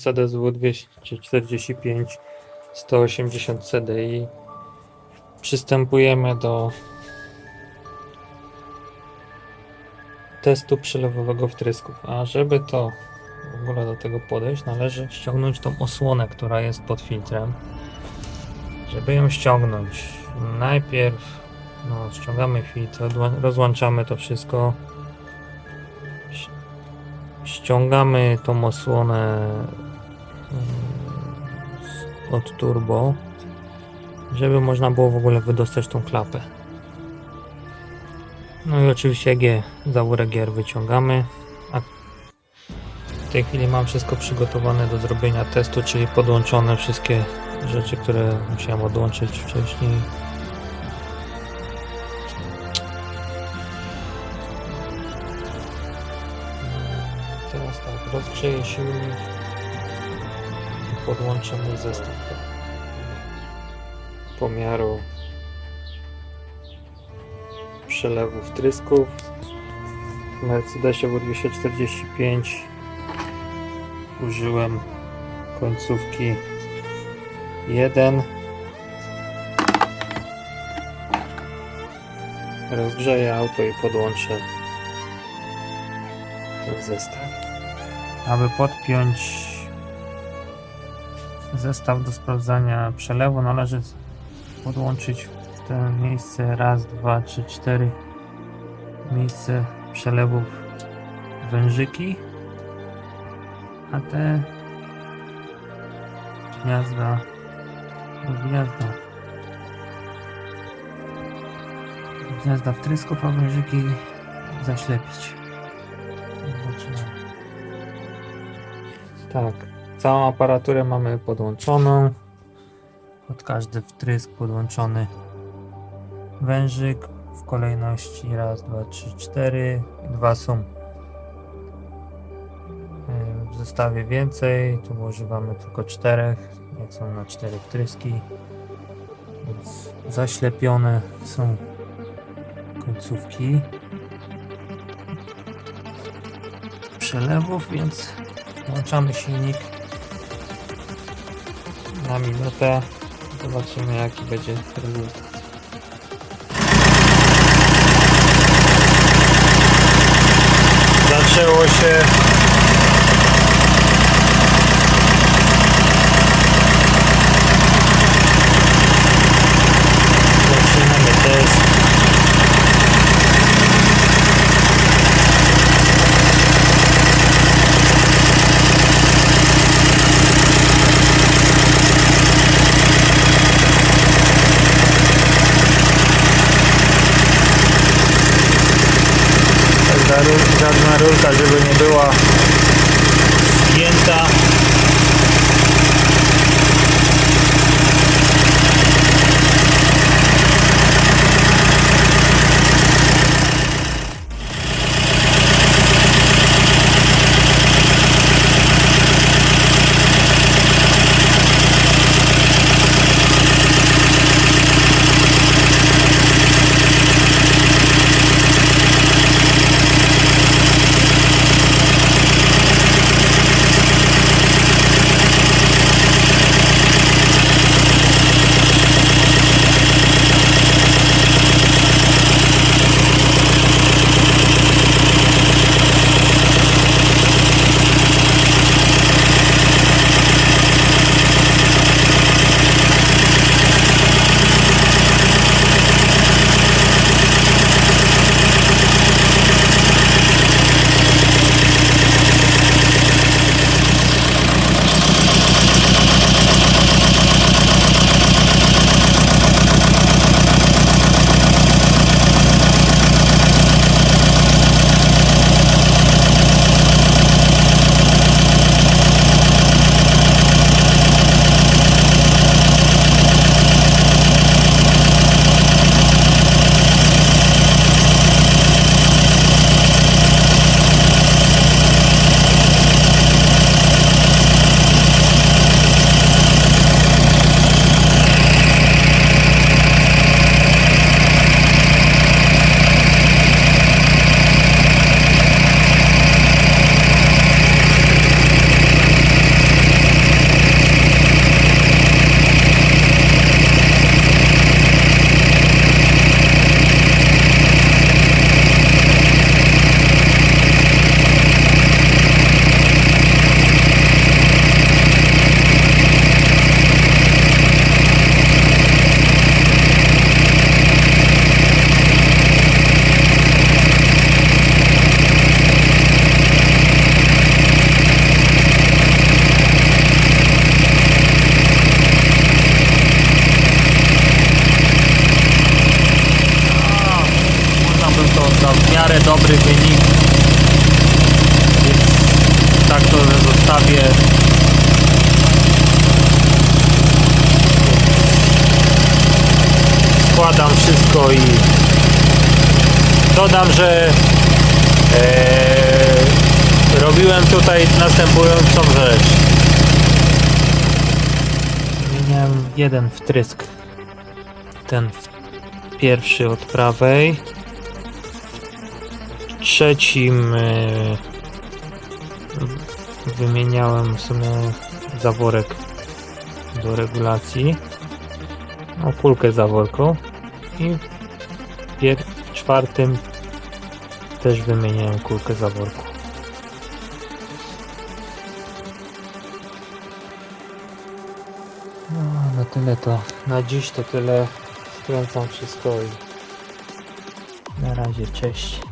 CDSW 245 180 CDI. Przystępujemy do testu przelewowego wtrysków. A żeby to w ogóle do tego podejść, należy ściągnąć tą osłonę, która jest pod filtrem. Żeby ją ściągnąć, najpierw no, ściągamy filtr, rozłączamy to wszystko. Ściągamy tą osłonę od turbo, żeby można było w ogóle wydostać tą klapę. No i oczywiście G, zaworę gier wyciągamy. A w tej chwili mam wszystko przygotowane do zrobienia testu, czyli podłączone wszystkie rzeczy, które musiałem odłączyć wcześniej. Teraz tak, rozgrzeję silnik podłączę mój zestaw pomiaru przelewu wtrysków. W Mercedesie W245 użyłem końcówki 1 rozgrzeję auto i podłączę ten zestaw. Aby podpiąć zestaw do sprawdzania przelewu należy podłączyć w to miejsce. Raz, dwa, trzy, cztery miejsce przelewów wężyki. A te gniazda do gniazda. Gniazda wtrysków, a wężyki zaślepić. Zobaczymy. tak całą aparaturę mamy podłączoną. Pod każdy wtrysk podłączony wężyk. W kolejności raz, dwa, trzy, cztery. Dwa są. W zestawie więcej, tu używamy tylko czterech, jak są na cztery wtryski. Więc zaślepione są końcówki. Przelewów, więc włączamy silnik na minutę zobaczymy jaki będzie rezultat. Zaczęło się Żadna ru- Żadna rurka, żeby nie była zgięta. Dobry wynik. Więc tak to zostawię. Składam wszystko i dodam, że e, robiłem tutaj następującą rzecz. Zmieniałem jeden wtrysk. Ten pierwszy od prawej. Trzecim e, wymieniałem w sumie zaworek do regulacji. O kulkę zaworką. I w czwartym też wymieniałem kulkę zaworku. No, na tyle to. Na dziś to tyle. Skręcam wszystko i na razie cześć.